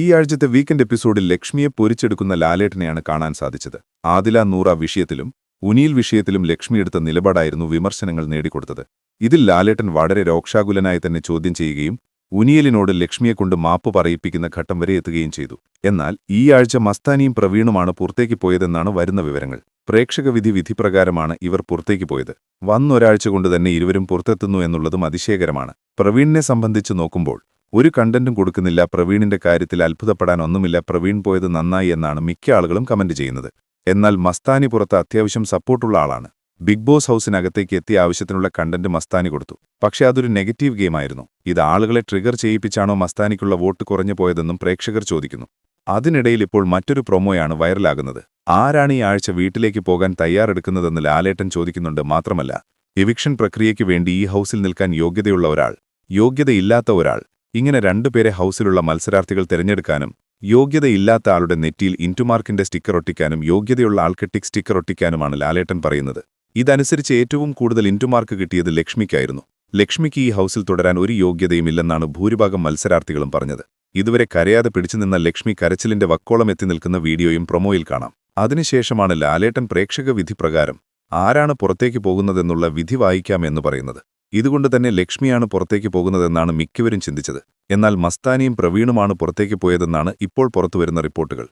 ഈ ആഴ്ചത്തെ വീക്കെൻഡ് എപ്പിസോഡിൽ ലക്ഷ്മിയെ പൊരിച്ചെടുക്കുന്ന ലാലേട്ടനെയാണ് കാണാൻ സാധിച്ചത്. ആദില നൂറ വിഷയത്തിലും ഉനിയിൽ വിഷയത്തിലും ലക്ഷ്മി എടുത്ത നിലപാടായിരുന്നു വിമർശനങ്ങൾ നേടിക്കൊടുത്തത്. ഇതിൽ ലാലേട്ടൻ വളരെ രോക്ഷാകുലനായി തന്നെ ചോദ്യം ചെയ്യുകയും ഉനിയലിനോട് ലക്ഷ്മിയെക്കൊണ്ട് മാപ്പ് പറയിപ്പിക്കുന്ന ഘട്ടം വരെ എത്തുകയും ചെയ്തു. എന്നാൽ ഈ ആഴ്ച മസ്താനിയും പ്രവീണുമാണ് പുറത്തേക്ക് പോയതെന്നാണ് വരുന്ന വിവരങ്ങൾ. പ്രേക്ഷകവിധി വിധിപ്രകാരമാണ് ഇവർ പുറത്തേക്ക് പോയത്. വന്നൊരാഴ്ച കൊണ്ട് തന്നെ ഇരുവരും പുറത്തെത്തുന്നു എന്നുള്ളതും അതിശയകരമാണ്. പ്രവീണിനെ സംബന്ധിച്ച് നോക്കുമ്പോൾ ഒരു കണ്ടന്റും കൊടുക്കുന്നില്ല. പ്രവീണിന്റെ കാര്യത്തിൽ അത്ഭുതപ്പെടാൻ ഒന്നുമില്ല. പ്രവീൺ പോയത് നന്നായി എന്നാണ് മിക്ക ആളുകളും കമന്റ് ചെയ്യുന്നത്. എന്നാൽ മസ്താനി പുറത്ത് അത്യാവശ്യം സപ്പോർട്ടുള്ള ആളാണ്. ബിഗ് ബോസ് ഹൗസിനകത്തേക്ക് എത്തിയ ആവശ്യത്തിനുള്ള കണ്ടന്റ് മസ്താനി കൊടുത്തു. പക്ഷേ അതൊരു നെഗറ്റീവ് ഗെയിമായിരുന്നു. ഇത് ആളുകളെ ട്രിഗർ ചെയ്യിപ്പിച്ചാണോ മസ്താനിക്കുള്ള വോട്ട് കുറഞ്ഞു പോയതെന്നും പ്രേക്ഷകർ ചോദിക്കുന്നു. അതിനിടയിൽ ഇപ്പോൾ മറ്റൊരു പ്രൊമോയാണ് വൈറലാകുന്നത്. ആരാണ് ഈ ആഴ്ച വീട്ടിലേക്ക് പോകാൻ തയ്യാറെടുക്കുന്നതെന്ന് ലാലേട്ടൻ ചോദിക്കുന്നുണ്ട് മാത്രമല്ല. എവിക്ഷൻ പ്രക്രിയയ്ക്ക് വേണ്ടി ഈ ഹൗസിൽ നിൽക്കാൻ യോഗ്യതയുള്ള ഒരാൾ. യോഗ്യതയില്ലാത്ത ഒരാൾ. ഇങ്ങനെ രണ്ടുപേരെ ഹൗസിലുള്ള മത്സരാർത്ഥികൾ തിരഞ്ഞെടുക്കാനും യോഗ്യതയില്ലാത്ത ആളുടെ നെറ്റിയിൽ ഇന്റുമാർക്കിന്റെ സ്റ്റിക്കർ ഒട്ടിക്കാനും യോഗ്യതയുള്ള ആൾക്ക് ടിക് സ്റ്റിക്കർ ഒട്ടിക്കാനുമാണ് ലാലേട്ടൻ പറയുന്നത്. ഇതനുസരിച്ച് ഏറ്റവും കൂടുതൽ ഇന്റുമാർക്ക് കിട്ടിയത് ലക്ഷ്മിക്കായിരുന്നു. ലക്ഷ്മിക്ക് ഈ ഹൗസിൽ തുടരാൻ ഒരു യോഗ്യതയുമില്ലെന്നാണ് ഭൂരിഭാഗം മത്സരാർത്ഥികളും പറഞ്ഞത്. ഇതുവരെ കരയാതെ പിടിച്ചുനിന്ന ലക്ഷ്മി കരച്ചിലിന്റെ വക്കോളം എത്തി നിൽക്കുന്ന വീഡിയോയും പ്രൊമോയിൽ കാണാം. അതിനുശേഷമാണ് ലാലേട്ടൻ പ്രേക്ഷക വിധി പ്രകാരം ആരാണ് പുറത്തേക്ക് പോകുന്നതെന്നുള്ള വിധി വായിക്കാമെന്ന് പറയുന്നത്. ഇതുകൊണ്ട് തന്നെ ലക്ഷ്മിയാണ് പുറത്തേക്ക് പോകുന്നതെന്നാണ് മിക്കവരും ചിന്തിച്ചത്. എന്നാൽ മസ്താനിയും പ്രവീണുമാണ് പുറത്തേക്ക് പോയതെന്നാണ് ഇപ്പോൾ പുറത്തുവരുന്ന റിപ്പോർട്ടുകൾ.